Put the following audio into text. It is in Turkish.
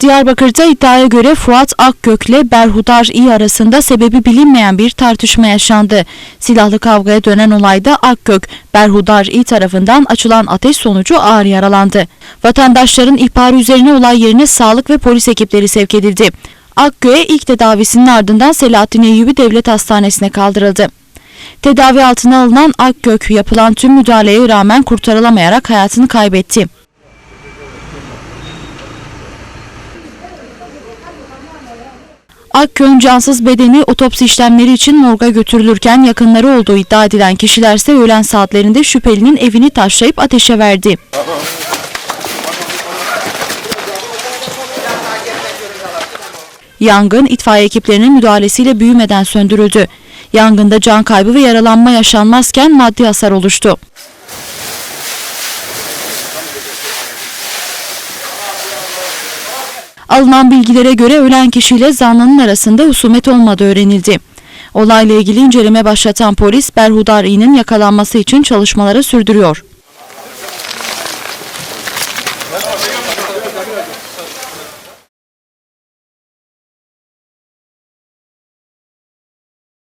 Diyarbakır'da iddiaya göre Fuat Akgök ile Berhudar İ arasında sebebi bilinmeyen bir tartışma yaşandı. Silahlı kavgaya dönen olayda Akgök, Berhudar İ tarafından açılan ateş sonucu ağır yaralandı. Vatandaşların ihbarı üzerine olay yerine sağlık ve polis ekipleri sevk edildi. Akgök'e ilk tedavisinin ardından Selahattin Eyyubi Devlet Hastanesi'ne kaldırıldı. Tedavi altına alınan Akgök yapılan tüm müdahaleye rağmen kurtarılamayarak hayatını kaybetti. Akgön cansız bedeni otopsi işlemleri için morga götürülürken yakınları olduğu iddia edilen kişilerse öğlen saatlerinde şüphelinin evini taşlayıp ateşe verdi. Yangın itfaiye ekiplerinin müdahalesiyle büyümeden söndürüldü. Yangında can kaybı ve yaralanma yaşanmazken maddi hasar oluştu. Alınan bilgilere göre ölen kişiyle zanlının arasında husumet olmadığı öğrenildi. Olayla ilgili inceleme başlatan polis Berhudari'nin yakalanması için çalışmaları sürdürüyor.